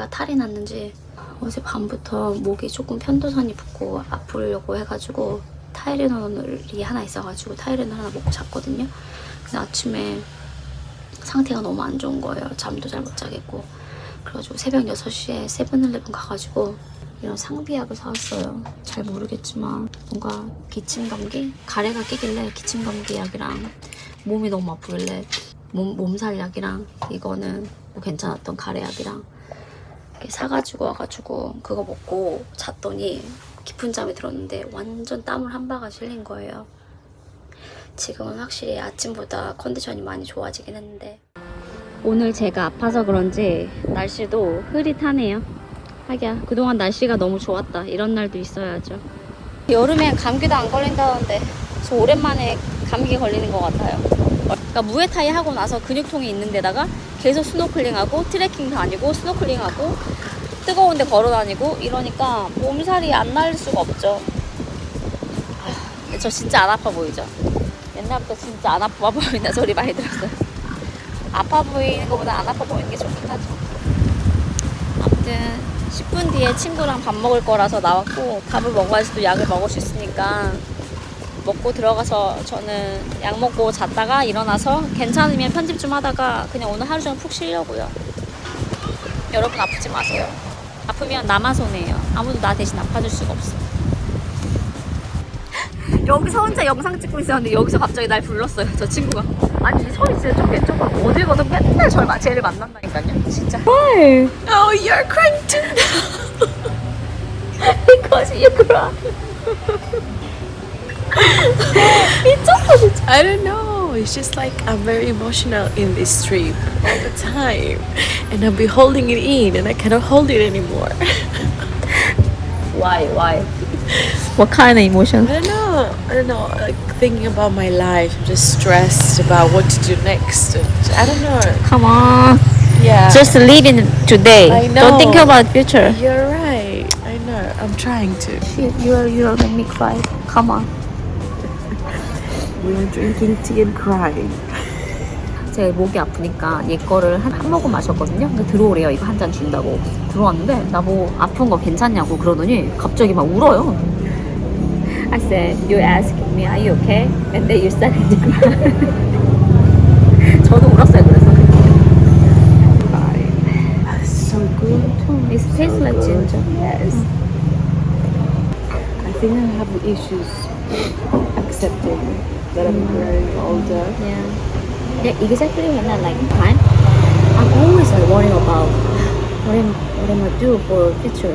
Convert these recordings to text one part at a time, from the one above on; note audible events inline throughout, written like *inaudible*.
제가 탈이 났는지 어제 밤부터 목이 조금 편도선이 붓고 아프려고 해가지고 타이레놀이 하나 있어가지고 타이레놀 하나 먹고 잤거든요. 근데 아침에 상태가 너무 안 좋은 거예요. 잠도 잘 못 자겠고. 그래가지고 새벽 6시에 세븐일레븐 가가지고 이런 상비약을 사왔어요. 잘 모르겠지만 뭔가 기침 감기? 가래가 끼길래 기침 감기 약이랑 몸이 너무 아프길래 몸, 몸살 약이랑 이거는 뭐 괜찮았던 가래 약이랑 이렇게 사가지고 와가지고 그거 먹고 잤더니 깊은 잠이 들었는데 완전 땀을 한 바가지 흘린 거예요. 지금은 확실히 아침보다 컨디션이 많이 좋아지긴 했는데 오늘 제가 아파서 그런지 날씨도 흐릿하네요. 하기야 그동안 날씨가 너무 좋았다. 이런 날도 있어야죠. 여름엔 감기도 안 걸린다는데 저 오랜만에 감기 걸리는 것 같아요. 그러니까 무에타이 하고 나서 근육통이 있는 데다가 계속 스노클링하고 트레킹 다니고 스노클링하고 뜨거운 데 걸어 다니고 이러니까 몸살이 안 날 수가 없죠. 아, 저 진짜 안 아파 보이죠? 옛날부터 진짜 안 아파 보인다 *laughs* 소리 많이 들었어요. 아파 보이는 것보다 안 아파 보이는 게 좋긴 하죠. 아무튼 10분 뒤에 친구랑 밥 먹을 거라서 나왔고 밥을 먹어야지 약을 먹을 수 있으니까 먹고 들어가서 저는 약 먹고 잤다가 일어나서 괜찮으면 편집 좀 하다가 그냥 오늘 하루 종일 푹 쉬려고요. 여러분 아프지 마세요. 아프면 나만 손해예요. 아무도 나 대신 아파줄 수가 없어. *laughs* 여기서 혼자 영상 찍고 있었는데 여기서 갑자기 날 불렀어요. 저 친구가. 아니 이 소리 진짜 좀 개쩍아. 어딜 가든 맨날 절 마- 쟤를 만난다니까요. 진짜. Why? Oh, you're crying too. *laughs* Because you cry. I don't know. It's just like I'm very emotional in this trip all the time, and I'll be holding it in, and I cannot hold it anymore. *laughs* Why? Why? What kind of emotion? I don't know. I don't know. Like thinking about my life, I'm just stressed about what to do next. and I don't know. Come on. Yeah. Just live in today. I know. Don't think about future. You're right. I know. I'm trying to. You you you make me cry. Come on. We are drinking tea and crying. 제 목이 아프니까 얘 거를 한, 한 모금 마셨거든요. 근데 들어오래요. 이거 한 잔 준다고. 들어왔는데 나보고 아픈 거 괜찮냐고 그러더니 갑자기 막 울어요. I said, you asked me, are you okay? And then you started to cry. 저도 울었어요. 그래서. So good. It tastes like ginger. Yes. I think I have issues accepting that I'm growing older. Yeah. Yeah, exactly when I like time, I'm always like worrying about *gasps* what am what am I do for future?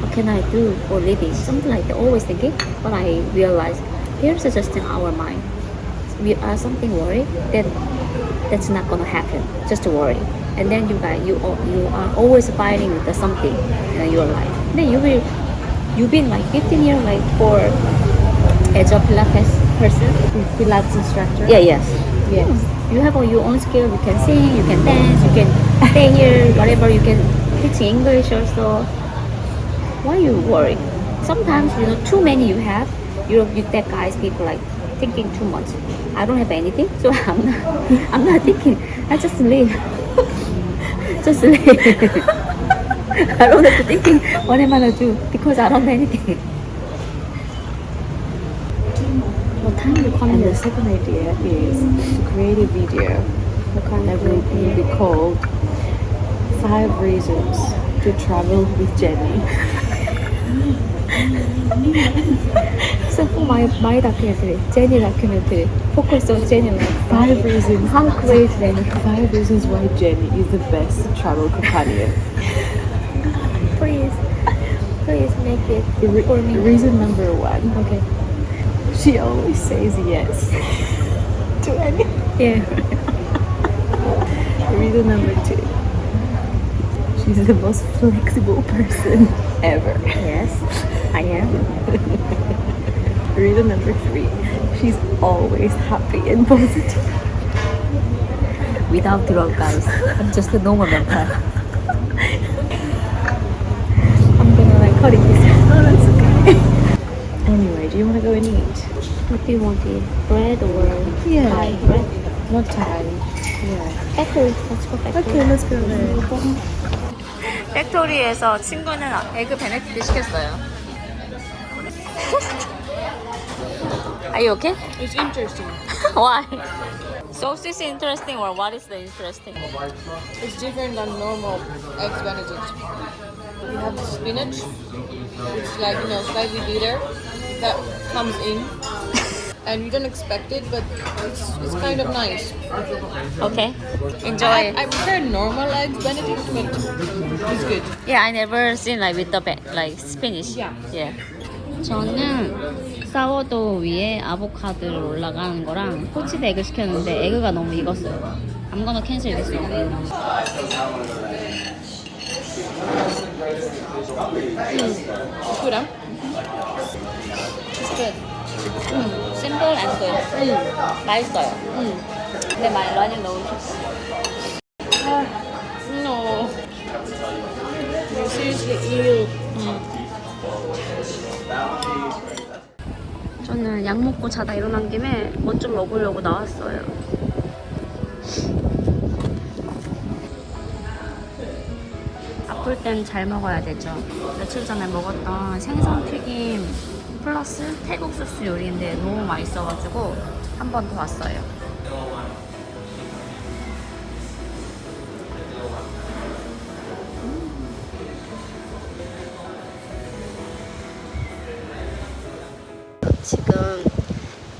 What can I do for living? Something like that. Always thinking, but I realize here's just in our mind. We are something worried that that's not gonna happen. Just to worry, and then you guys you you are always fighting with something in your life. Then you will you've been like 15 years like for a Pilates person. Pilates instructor. Yeah, yes. Yes. You have all your own skill. You can sing, you can dance, you can stay here, whatever. You can teach English also. Why you worry? Sometimes you know too many you have. You know, you that guys people like thinking too much. I don't have anything, so *laughs* I'm not. I'm not thinking. I just live. *laughs* just live. *laughs* I don't have to thinking. What am I gonna do? Because I don't have anything. What time you come And the second idea is to create a video that will be called Five Reasons to Travel with Jenny. So for my my documentary, Jenny documentary, focus on Jenny. Five reasons. How great Jenny. Five reasons why Jenny is the best travel companion. Please, please make it Re- for me. Reason number one. Okay. She always says yes to anything. Yeah. *laughs* Reason number two. She's the most flexible person ever. Yes, I am. *laughs* Reason number three. She's always happy and positive. Without drug, guys. I'm just a normal mental. I'm gonna like cut it this. Oh, that's okay. anyway, do you want to go and eat? What do you want to eat? Bread or Yeah. Thai bread? Not time. Yeah. Bakery. Let's go bakery. Okay, let's go there. 팩토리에서 친구는 에그 베네딕트 시켰어요. *laughs* Are you okay? It's interesting. *laughs* Why? Sauce is interesting or what is the interesting? It's different than normal eggs benedict. You have the spinach, which is like you know slightly bitter, That comes in, and you don't expect it, but it's, it's kind of nice. Okay. I, Enjoy. I prefer normal eggs benedict, but it's good. Yeah, I never seen like with the ba- like spinach. Yeah. Yeah. 저는 사워도 위에 아보카도 올라가는 거랑 포치드 에그 시켰는데 에그가 너무 익었어요. I'm gonna cancel this one. It's good, huh? It's good. 음, simple and good. 음, 맛있어요. 음. 근데 많이 넣으셨어 No. You seriously eat. 저는 약 먹고 자다 일어난 김에 뭐 좀 먹으려고 나왔어요. 아플 땐 잘 먹어야 되죠. 며칠 전에 먹었던 생선 튀김 플러스 태국 소스 요리인데 너무 맛있어가지고 한 번 더 왔어요. 지금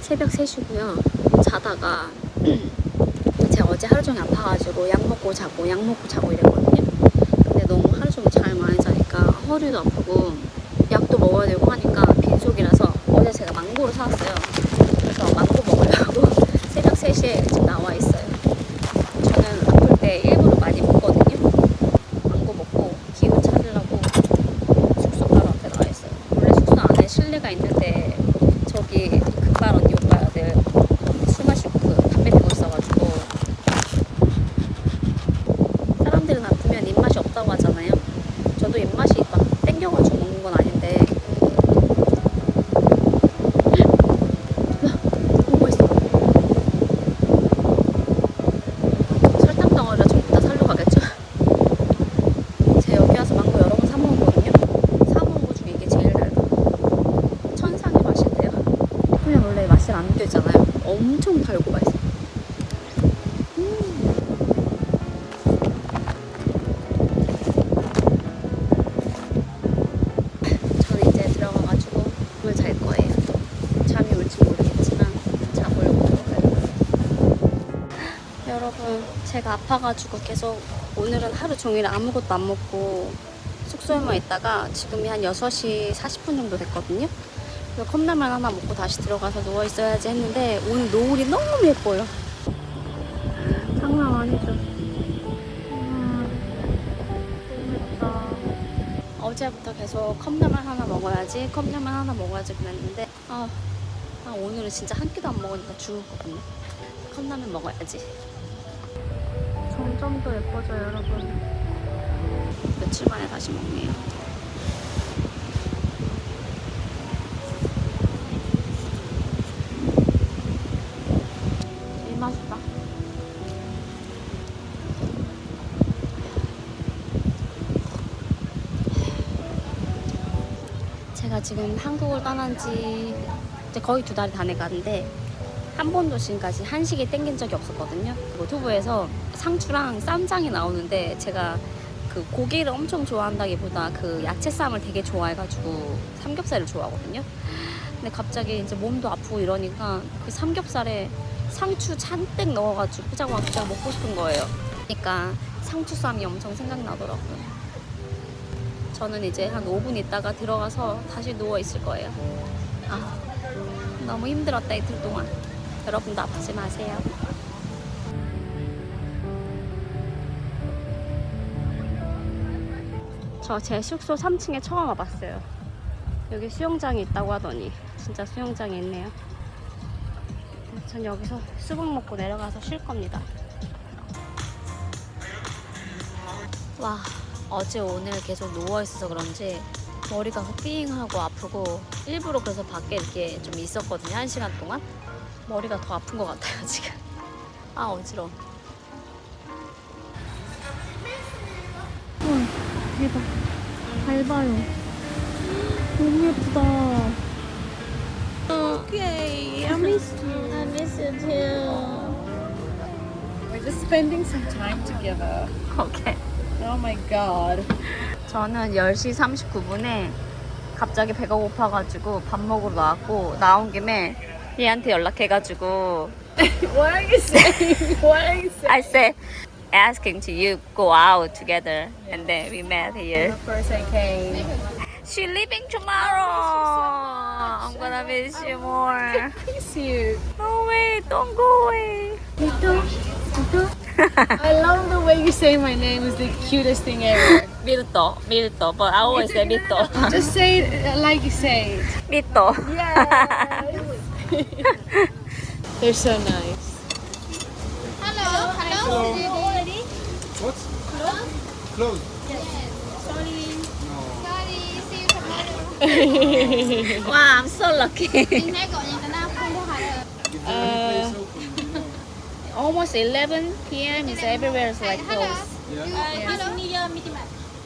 새벽 3시고요. 자다가 *clears throat* 제가 어제 하루 종일 아파가지고 약 먹고 자고 약 먹고 자고 이랬거든요. 근데 너무 하루 종일 잠을 많이 자니까 허리도 아프고 약도 먹어야 되고 하니까 빈속이라서 어제 제가 망고를 사왔어요. 그래서 망고 먹으려고 *laughs* 새벽 3시에 지금 나와 있어요. 저는 아플 때 일부러 많이 먹거든요. 망고 먹고 기운 차리려고 숙소 바로 앞에 나와 있어요. 원래 숙소 안에 실내가 있는데 저기 금발 언니 오빠들 술 마시고 그 담배 피고 있어가지고 사람들은 아프면 입맛이 없다고 하잖아요. 저도 입맛이 막 땡겨가지고 먹는 건 아닌데 너무 맛있어. 설탕 덩어리를 좀 이따 사러 가겠죠? 제가 여기 와서 망고 여러 번 사 먹었거든요. 사 먹은 거 중에 이게 제일 달다. 천상의 맛인데요. 그냥 원래 맛이 안 느껴지잖아요. 엄청 달고 맛있어. 음. 저는 이제 들어가가지고 잠을 잘 거예요. 잠이 올지 모르겠지만 자보려고 들어가요. 여러분, 제가 아파가지고 계속 오늘은 하루 종일 아무것도 안 먹고 숙소에만 있다가 지금이 한 6시 40분 정도 됐거든요. 컵라면 하나 먹고 다시 들어가서 누워 있어야지 했는데 오늘 노을이 너무 예뻐요. 장난 아니죠. 예쁘다. 어제부터 계속 컵라면 하나 먹어야지, 컵라면 하나 먹어야지 그랬는데 아, 아, 오늘은 진짜 한 끼도 안 먹으니까 죽었거든요. 컵라면 먹어야지. 점점 더 예뻐져요, 여러분. 며칠 만에 다시 먹네요. 이 맛있다. 제가 지금 한국을 떠난 지 이제 거의 두 달이 다 돼가는데 한 번도 지금까지 한식이 땡긴 적이 없었거든요. 유튜브에서 상추랑 쌈장이 나오는데 제가 그 고기를 엄청 좋아한다기보다 그 야채쌈을 되게 좋아해가지고 삼겹살을 좋아하거든요. 근데 갑자기 이제 몸도 아프고 이러니까 그 삼겹살에 상추 잔뜩 넣어가지고 포장마차 먹고 싶은 거예요. 그러니까 상추쌈이 엄청 생각나더라고요. 저는 이제 한 5분 있다가 들어가서 다시 누워 있을 거예요. 아, 너무 힘들었다 이틀 동안. 여러분도 아프지 마세요. 저 제 숙소 3층에 처음 와봤어요. 여기 수영장이 있다고 하더니 진짜 수영장이 있네요. 전 여기서 수박 먹고 내려가서 쉴 겁니다. 와, 어제 오늘 계속 누워있어서 그런지 머리가 띵하고 아프고 일부러 그래서 밖에 이렇게 좀 있었거든요. 한 시간 동안. 머리가 더 아픈 것 같아요, 지금. 아, 어지러워. 잘 봐요. 너무 예쁘다. Okay, I miss you. I miss you too. We're just spending some time together. 오케이. Oh my god. 저는 10시 39분에 갑자기 배가 고파가지고 밥 먹으러 나왔고 나온 김에 얘한테 연락해가지고 What are you saying? What are you saying? I said asking to you go out together, and then we met here. And of course, I came. She's leaving tomorrow. I'm gonna miss you more. *laughs* miss you. No way, don't go away. I love *laughs* the way you say my name is the cutest thing ever. Birto, Birto, but I always say Birto. *laughs* Just say it like you say it. Birto. Yeah. They're so nice. Close. Yes. Sorry. No. Sorry. See you tomorrow. wow, I'm so lucky. uh, almost 11 p.m. is everywhere is like closed. Yeah. Uh.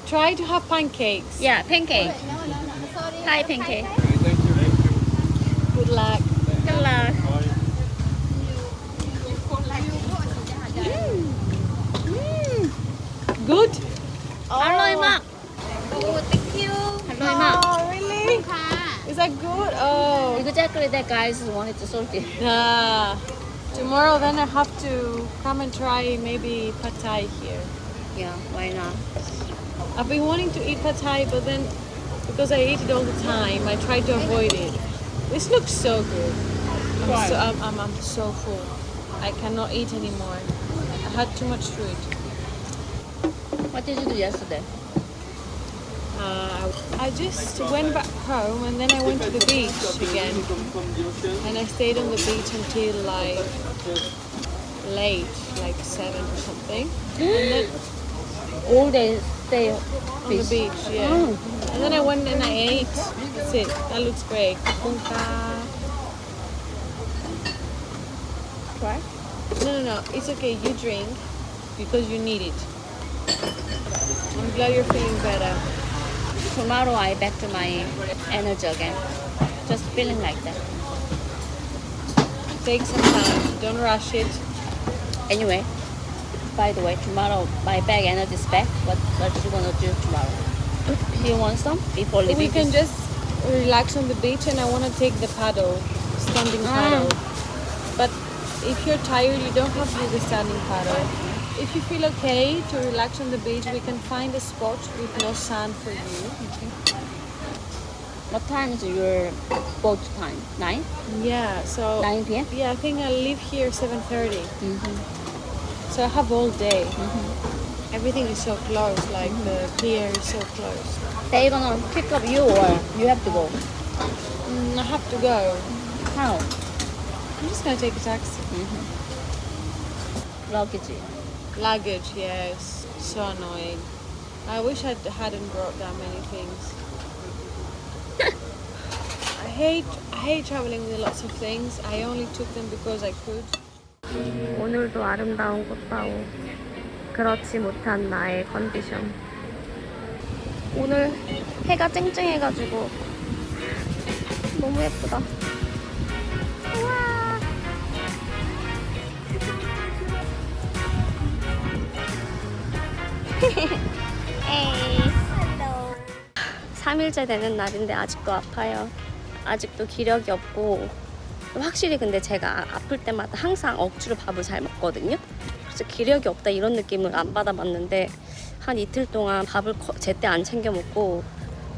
Try to have pancakes. Yeah, pancake. Hi, pancake. Good luck. Good luck. Good. luck. Good luck. Good? 할로이 막. Oh, thank you. 할로이 막. Oh, really? ค่ะ Is that good? Oh. Exactly that guys wanted to sort it. Nah. Tomorrow then I have to come and try maybe pad thai here. Yeah, why not? I've been wanting to eat pad thai, but then because I eat it all the time, I try to avoid it. This looks so good. I'm, so, I'm, I'm, I'm so full. I cannot eat anymore. I had too much food. What did you do yesterday? Uh, I just went back home and then I went to the beach again. And I stayed on the beach until like late, like seven or something. And then *gasps* All day stay on the beach, yeah. And then I went and I ate. That's it. That looks great. Kapunka. Try? No, no, no. It's okay. You drink because you need it. I'm glad you're feeling better. Tomorrow I back to my energy again. Just feeling like that. Take some time. Don't rush it. Anyway, by the way, tomorrow my bag energy is back. What what you gonna do tomorrow? Do *clears throat* you want some before leaving? We can just relax on the beach, and I want to take the paddle, standing Ah. paddle. But if you're tired, you don't have to do the standing paddle. If you feel okay to relax on the beach, we can find a spot with no sand for you. What time is your boat time? Nine? Yeah. So Nine p.m. yeah, I think I leave here 7:30. Mm-hmm. So I have all day. Everything is so close. Like the pier is so close. They gonna pick up you or you have to go? Mm, I have to go. How? I'm just gonna take a taxi. Luggage. Luggage, yes. So annoying. I wish I hadn't brought that many things. I hate I hate traveling with lots of things. I only took them because I could. 오늘도 아름다운 꽃다오. 그렇지 못한 나의 컨디션. 오늘 해가 쨍쨍해가지고 너무 예쁘다. 3일째 되는 날인데 아직도 아파요. 아직도 기력이 없고 확실히 근데 제가 아플 때마다 항상 억지로 밥을 잘 먹거든요. 그래서 기력이 없다 이런 느낌을 안 받아봤는데 한 이틀 동안 밥을 거- 제때 안 챙겨 먹고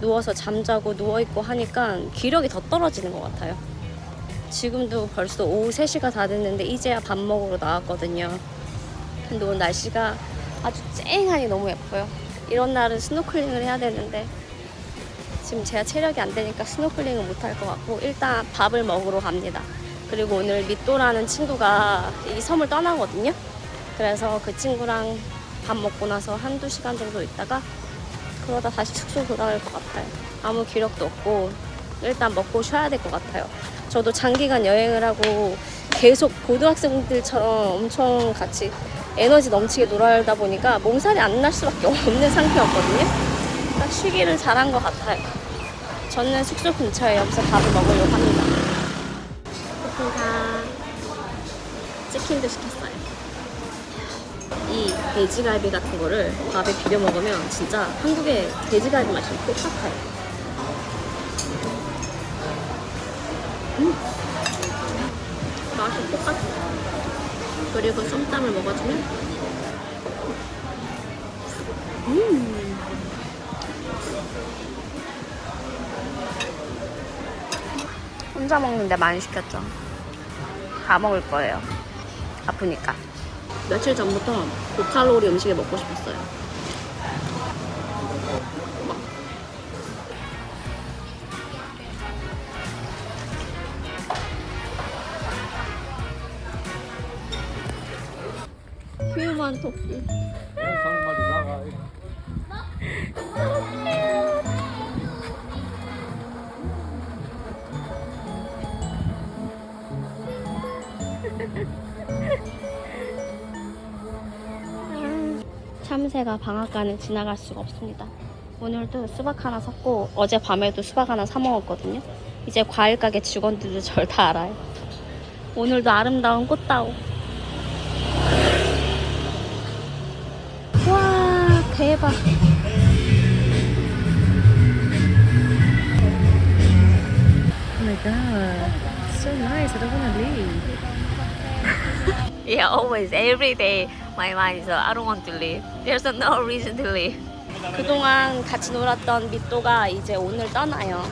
누워서 잠자고 누워있고 하니까 기력이 더 떨어지는 것 같아요. 지금도 벌써 오후 3시가 다 됐는데 이제야 밥 먹으러 나왔거든요. 근데 오늘 날씨가 아주 쨍하니 너무 예뻐요. 이런 날은 스노클링을 해야 되는데 지금 제가 체력이 안 되니까 스노클링은 못할 것 같고 일단 밥을 먹으러 갑니다. 그리고 오늘 미또라는 친구가 이 섬을 떠나거든요. 그래서 그 친구랑 밥 먹고 나서 한두 시간 정도 있다가 그러다 다시 숙소 돌아갈 것 같아요. 아무 기력도 없고 일단 먹고 쉬어야 될 것 같아요. 저도 장기간 여행을 하고 계속 고등학생들처럼 엄청 같이 에너지 넘치게 놀아다 보니까 몸살이 안 날 수밖에 없는 *laughs* 상태였거든요. 딱 쉬기를 잘한 것 같아요. 저는 숙소 근처에 여기서 밥을 먹으려고 합니다. 다 치킨도 시켰어요. 이 돼지갈비 같은 거를 밥에 비벼 먹으면 진짜 한국의 돼지갈비 맛이 똑같아요. 음. 맛이 똑같아요. 그리고 ส้ม땀을 먹어주면 음. 혼자 먹는데 많이 시켰죠. 다 먹을 거예요. 아프니까. 며칠 전부터 고칼로리 음식을 먹고 싶었어요. 휴먼 토끼. 참새가 방앗간을 지나갈 수가 없습니다. 오늘도 수박 하나 샀고 어제 밤에도 수박 하나 사 먹었거든요. 이제 과일 가게 직원들도 절 다 알아요. 오늘도 아름다운 꽃다오. 와 대박. Oh my god, so nice. I don't want to leave. *laughs* Yeah, always, every day, my mind is, I don't want to leave. There's no reason to leave. 그동안 같이 놀았던 미또가 이제 오늘 떠나요.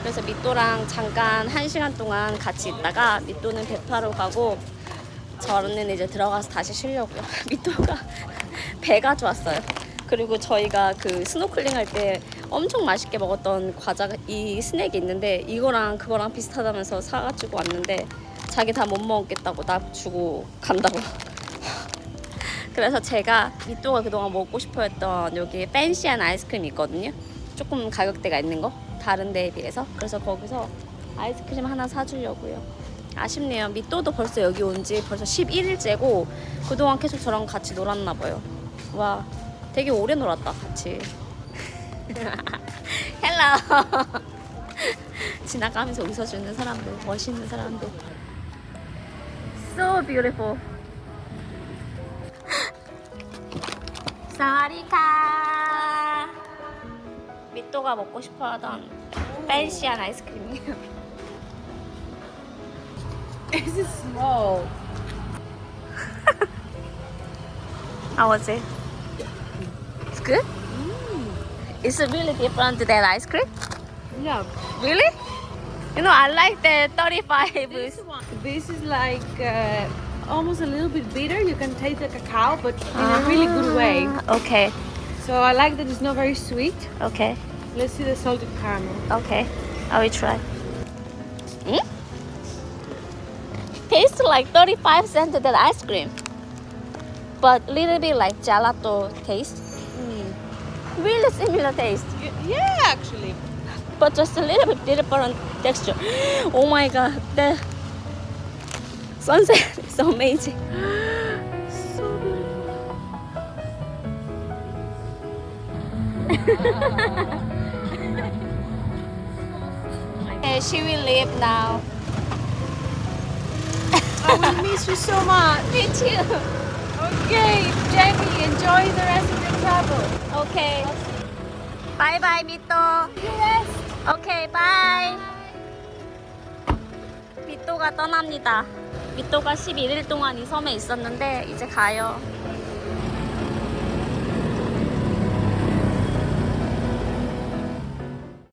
그래서 미또랑 잠깐 한 시간 동안 같이 있다가 미또는 배파로 가고 저는 이제 들어가서 다시 쉬려고요. *laughs* 미또가 *laughs* 배가 좋았어요. 그리고 저희가 그 스노클링 할 때 엄청 맛있게 먹었던 과자가 이 스낵이 있는데 이거랑 그거랑 비슷하다면서 사가지고 왔는데 자기 다 못 먹겠다고 나 주고 간다고. 그래서 제가 미또가 그동안 먹고 싶어 했던 여기 팬시한 아이스크림이 있거든요. 조금 가격대가 있는 거. 다른 데에 비해서. 그래서 거기서 아이스크림 하나 사주려고요. 아쉽네요. 미또도 벌써 여기 온 지 벌써 11일째고 그동안 계속 저랑 같이 놀았나 봐요. 와, 되게 오래 놀았다, 같이. *laughs* 헬로. *laughs* 지나가면서 웃어주는 사람들, 멋있는 사람들. So beautiful. 사와디카. 미또가 먹고 싶어하던 팬시한 아이스크림이에요. *laughs* This is small. *laughs* How was it? It's good. It's really different than ice cream. Yeah. Really? You know, I like the 35. This one. This is like uh, almost a little bit bitter. You can taste the cacao, but in a really good way. Ah, Okay, So I like that it's not very sweet. okay, Let's see the salted caramel. okay. I will try. Mm? Tastes like 35 cents than ice cream, but little bit like gelato taste. Really similar taste, Yeah, actually. but just a little bit different texture. *gasps* Oh my god, the sunset is amazing. So beautiful. Okay, she will leave now. I will miss you so much. Me too. Okay, Jamie, enjoy the rest of your travel. Okay. Bye bye, 미또. Okay, bye. 미또가 떠납니다. 미또가 11일 동안 이 섬에 있었는데 이제 가요.